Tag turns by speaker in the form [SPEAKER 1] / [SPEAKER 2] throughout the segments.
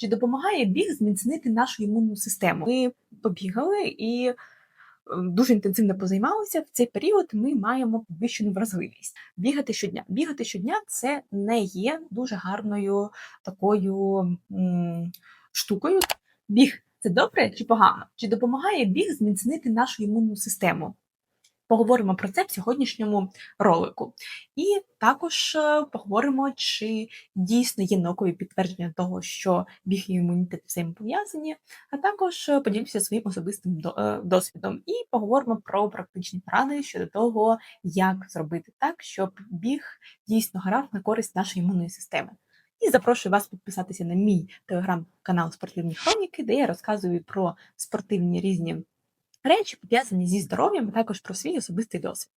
[SPEAKER 1] Чи допомагає біг зміцнити нашу імунну систему? Ми побігали і е, дуже інтенсивно позаймалися. В цей період ми маємо підвищену вразливість. Бігати щодня. Бігати щодня це не є дуже гарною такою м, штукою. Біг це добре чи погано? Чи допомагає біг зміцнити нашу імунну систему? Поговоримо про це в сьогоднішньому ролику. І також е, поговоримо, чи дійсно є наукові підтвердження того, що біг і імунітет взаємопов'язані, а також е, поділюся своїм особистим е, досвідом. І поговоримо про практичні поради щодо того, як зробити так, щоб біг дійсно грав на користь нашої імунної системи. І запрошую вас підписатися на мій телеграм-канал Спортивні Хроніки, де я розказую про спортивні різні речі, пов'язані зі здоров'ям, а також про свій особистий досвід.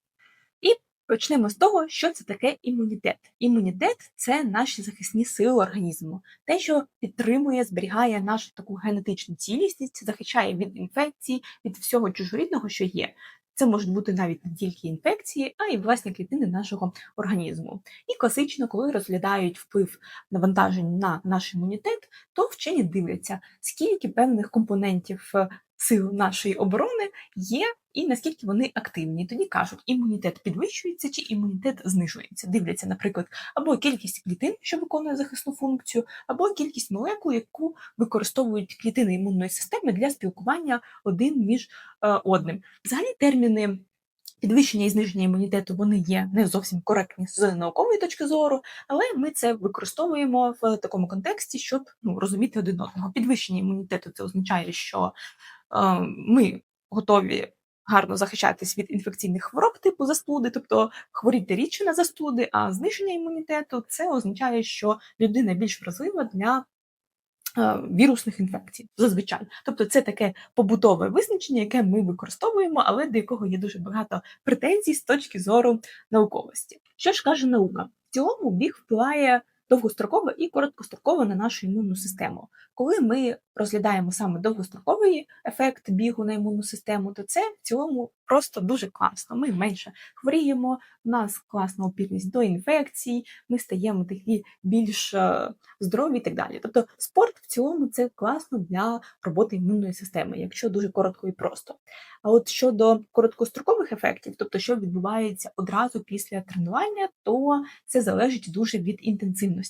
[SPEAKER 1] І почнемо з того, що це таке імунітет. Імунітет це наші захисні сили організму, те, що підтримує, зберігає нашу таку генетичну цілісність, захищає від інфекцій, від всього чужорідного, що є. Це можуть бути навіть не тільки інфекції, а й власні клітини нашого організму. І класично, коли розглядають вплив навантажень на наш імунітет, то вчені дивляться, скільки певних компонентів е, сил нашої оборони є і наскільки вони активні. Тоді кажуть, імунітет підвищується чи імунітет знижується. Дивляться, наприклад, або кількість клітин, що виконує захисну функцію, або кількість молекул, яку використовують клітини імунної системи для спілкування один між е, одним. Взагалі терміни. Підвищення і зниження імунітету вони є не зовсім коректні з наукової точки зору, але ми це використовуємо в такому контексті, щоб ну, розуміти один одного. Підвищення імунітету це означає, що ми готові гарно захищатись від інфекційних хвороб типу застуди, тобто хворіти рідше на застуди, а зниження імунітету це означає, що людина більш вразлива для е, вірусних інфекцій зазвичай. Тобто це таке побутове визначення, яке ми використовуємо, але до якого є дуже багато претензій з точки зору науковості. Що ж каже наука? В цілому біг впливає довгостроково і короткостроково на нашу імунну систему. Коли ми розглядаємо саме довгостроковий ефект бігу на імунну систему, то це в цілому просто дуже класно. Ми менше хворіємо, у нас класна опірність до інфекцій, ми стаємо такі більш е, здорові і так далі. Тобто спорт в цілому це класно для роботи імунної системи, якщо дуже коротко і просто. А от щодо короткострокових ефектів, тобто що відбувається одразу після тренування, то це залежить дуже від інтенсивності.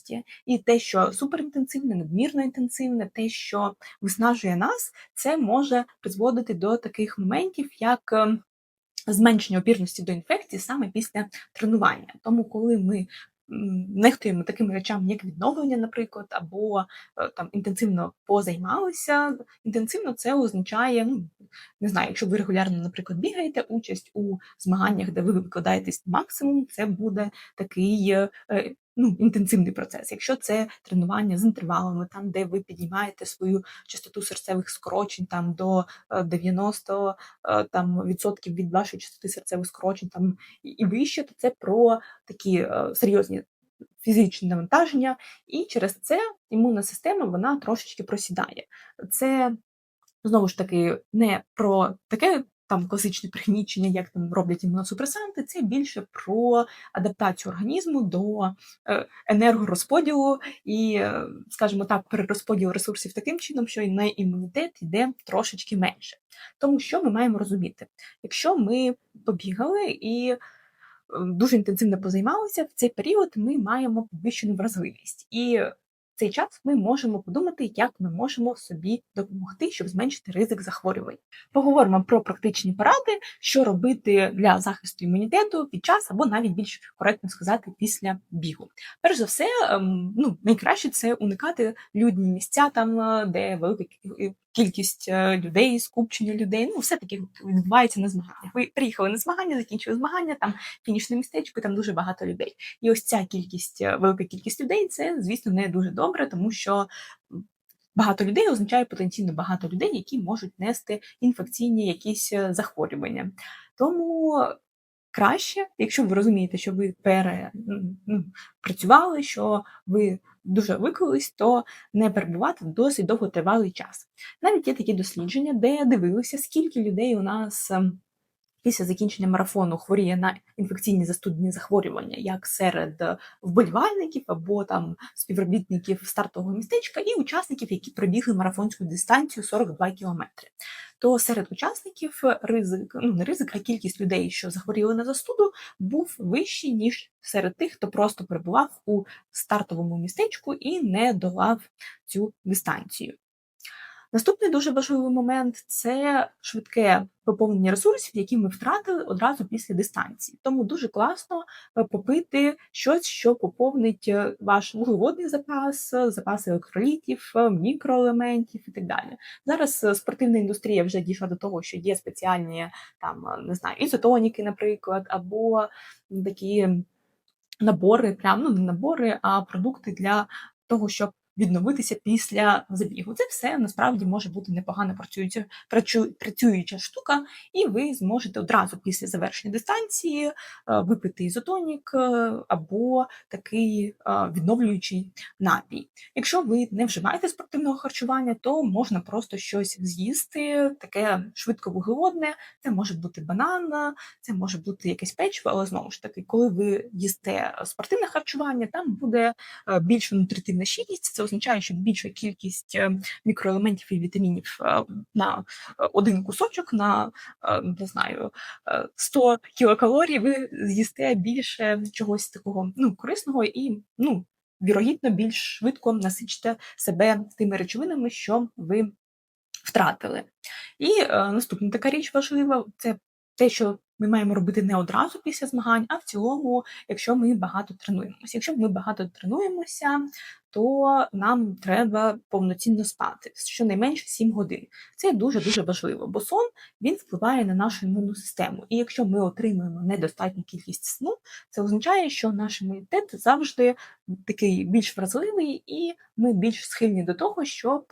[SPEAKER 1] І те, що суперінтенсивне, надмірно інтенсивне, те, що виснажує нас, це може призводити до таких моментів, як ем, зменшення опірності до інфекцій саме після тренування. Тому, коли ми нехтуємо такими речами, як відновлення, наприклад, або е, там інтенсивно позаймалися, інтенсивно це означає, ну не знаю, якщо ви регулярно, наприклад, бігаєте участь у змаганнях, де ви викладаєтесь максимум, це буде такий е, ну, інтенсивний процес. Якщо це тренування з інтервалами, там, де ви піднімаєте свою частоту серцевих скорочень там, до е, 90 е, там, відсотків від вашої частоти серцевих скорочень там, і- вище, то це про такі е, серйозні фізичні навантаження, і через це імунна система вона трошечки просідає. Це знову ж таки не про таке там класичне пригнічення, як там роблять імуносупресанти, це більше про адаптацію організму до е, енергорозподілу і, е, скажімо так, перерозподіл ресурсів таким чином, що і на імунітет йде трошечки менше. Тому що ми маємо розуміти, якщо ми побігали і е, дуже інтенсивно позаймалися, в цей період ми маємо підвищену вразливість. І цей час ми можемо подумати, як ми можемо собі допомогти, щоб зменшити ризик захворювань. Поговоримо про практичні поради, що робити для захисту імунітету під час або навіть більш коректно сказати після бігу. Перш за все, ем, ну найкраще це уникати людні місця, там е, де велика кількість е, людей, скупчення людей. Ну, все таки відбувається на змаганнях. Ви приїхали на змагання, закінчили змагання, там фінішне містечко, там дуже багато людей. І ось ця кількість, е, велика кількість людей, це, звісно, не дуже добре, тому що багато людей означає потенційно багато людей, які можуть нести інфекційні якісь е, захворювання. Тому краще, якщо ви розумієте, що ви пере, ну, працювали, що ви дуже виклились, то не перебувати досить довготривалий час. Навіть є такі дослідження, де дивилися, скільки людей у нас ем, після закінчення марафону хворіє на інфекційні застудні захворювання, як серед вболівальників або там співробітників стартового містечка, і учасників, які пробігли марафонську дистанцію 42 кілометри. То серед учасників ризик, ну не ризик, а кількість людей, що захворіли на застуду, був вищий ніж серед тих, хто просто перебував у стартовому містечку і не долав цю дистанцію. Наступний дуже важливий момент це швидке поповнення ресурсів, які ми втратили одразу після дистанції. Тому дуже класно е, попити щось, що поповнить е, ваш вуглеводний запас, е, запас електролітів, мікроелементів і так далі. Зараз спортивна індустрія вже дійшла до того, що є спеціальні там не знаю, ізотоніки, наприклад, або такі набори, прям ну не набори, а продукти для того, щоб відновитися після забігу. Це все насправді може бути непогано працююча, працююча штука, і ви зможете одразу після завершення дистанції е, випити ізотонік е, або такий е, відновлюючий напій. Якщо ви не вживаєте спортивного харчування, то можна просто щось з'їсти, таке швидковуглеводне, це може бути банан, це може бути якесь печиво, але знову ж таки, коли ви їсте спортивне харчування, там буде більша нутритивна щільність означає, що більша кількість е, мікроелементів і вітамінів е, на е, один кусочок на не знаю 100 кілокалорій, ви з'їсте більше чогось такого ну, корисного і ну, вірогідно більш швидко насичите себе тими речовинами, що ви втратили. І наступна така річ важлива це те, що ми маємо робити не одразу після змагань, а в цілому, якщо ми багато тренуємося. Якщо ми багато тренуємося, то нам треба повноцінно спати, щонайменше 7 годин. Це дуже-дуже важливо, бо сон він впливає на нашу імунну систему. І якщо ми отримуємо недостатню кількість сну, це означає, що наш імунітет завжди такий більш вразливий, і ми більш схильні до того, щоб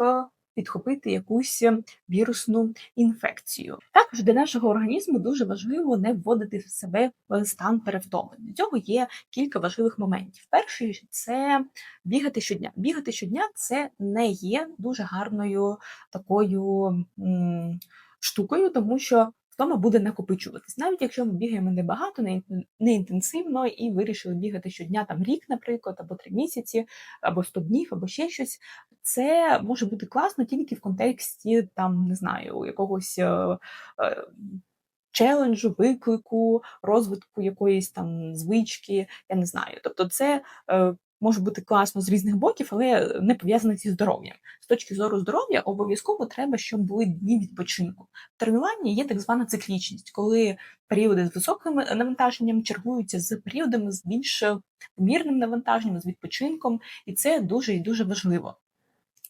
[SPEAKER 1] підхопити якусь ем, вірусну інфекцію. Також для нашого організму дуже важливо не вводити в себе в стан перевтоми. Для цього є кілька важливих моментів. Перший це бігати щодня. Бігати щодня це не є дуже гарною такою штукою, тому що втома буде накопичуватись. Навіть якщо ми бігаємо небагато, не інтенсивно і вирішили бігати щодня там рік, наприклад, або три місяці, або 100 днів, або ще щось. Це може бути класно тільки в контексті там, не знаю, якогось. Е, е, челенджу, виклику, розвитку якоїсь там звички, я не знаю. Тобто, це е, може бути класно з різних боків, але не пов'язаних зі здоров'ям. З точки зору здоров'я обов'язково треба, щоб були дні відпочинку. В тренуванні є так звана циклічність, коли періоди з високим навантаженням чергуються з періодами з більш помірним навантаженням, з відпочинком, і це дуже і дуже важливо.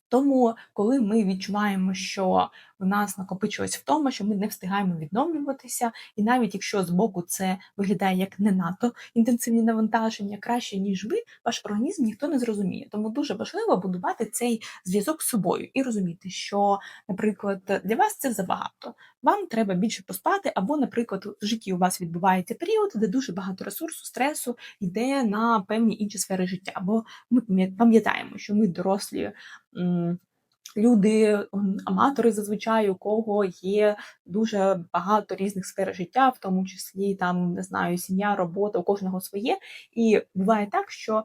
[SPEAKER 1] Тому, коли ми відчуваємо, що у нас накопичилась втома, що ми не встигаємо відновлюватися, і навіть якщо з боку це виглядає як не надто інтенсивні навантаження, краще ніж ви, ваш організм ніхто не зрозуміє. Тому дуже важливо будувати цей зв'язок з собою і розуміти, що, наприклад, для вас це забагато. Вам треба більше поспати, або, наприклад, в житті у вас відбувається період, де дуже багато ресурсу, стресу йде на певні інші сфери життя. Бо ми пам'ятаємо, що ми дорослі люди, аматори зазвичай, у кого є дуже багато різних сфер життя, в тому числі там не знаю, сім'я, робота, у кожного своє. І буває так, що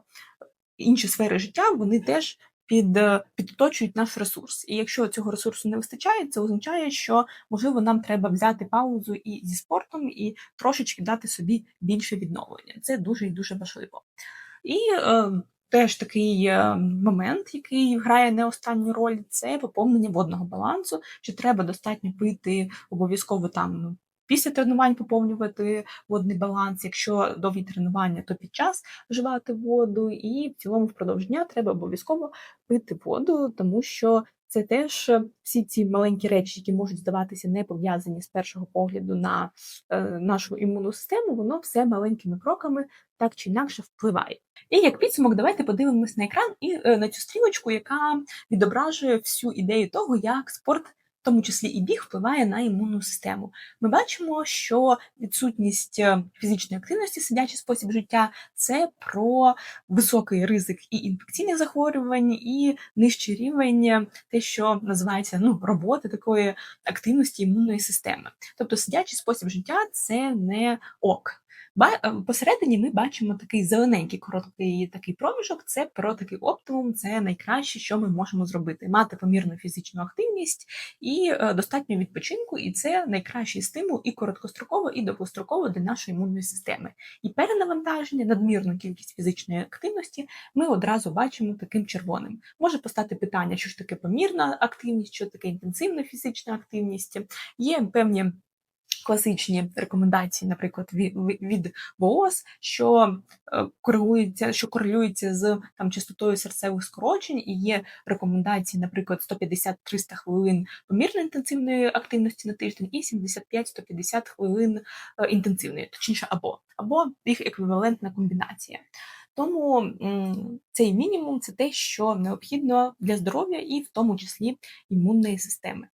[SPEAKER 1] інші сфери життя вони теж під, підточують наш ресурс. І якщо цього ресурсу не вистачає, це означає, що можливо нам треба взяти паузу і зі спортом, і трошечки дати собі більше відновлення. Це дуже і дуже важливо. І е, Теж такий е, момент, який грає не останню роль, це поповнення водного балансу, що треба достатньо пити обов'язково там ну, після тренувань поповнювати водний баланс. Якщо довгі тренування, то під час вживати воду, і в цілому впродовж дня треба обов'язково пити воду, тому що це теж всі ці маленькі речі, які можуть здаватися не пов'язані з першого погляду на е, нашу імунну систему, воно все маленькими кроками так чи інакше впливає. І як підсумок, давайте подивимось на екран і е, на цю стрілочку, яка відображує всю ідею того, як спорт тому числі і біг, впливає на імунну систему. Ми бачимо, що відсутність е, фізичної активності, сидячий спосіб життя, це про високий ризик і інфекційних захворювань, і нижчий рівень, е, те, що називається ну, роботи такої активності імунної системи. Тобто сидячий спосіб життя це не ок. Е, Посередині ми бачимо такий зелененький короткий такий проміжок. Це про такий оптимум, це найкраще, що ми можемо зробити: мати помірну фізичну активність і е, достатньо відпочинку, і це найкращий стимул і короткостроково, і довгостроково для нашої імунної системи. І перенавантаження, надмірну кількість фізичної активності ми одразу бачимо таким червоним. Може постати питання, що ж таке помірна активність, що таке інтенсивна фізична активність. Є певні класичні рекомендації, наприклад, від, ВООЗ, що е, корелюється, що корелюється з там частотою серцевих скорочень, і є рекомендації, наприклад, 150-300 хвилин помірної інтенсивної активності на тиждень і 75-150 хвилин е, інтенсивної, точніше, або або їх еквівалентна комбінація. Тому цей мінімум це те, що необхідно для здоров'я і в тому числі імунної системи.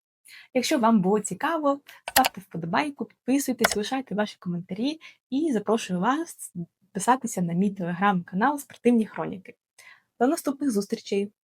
[SPEAKER 1] Якщо вам було цікаво, ставте вподобайку, підписуйтесь, лишайте ваші коментарі і запрошую вас підписатися на мій телеграм-канал Спортивні Хроніки. До наступних зустрічей!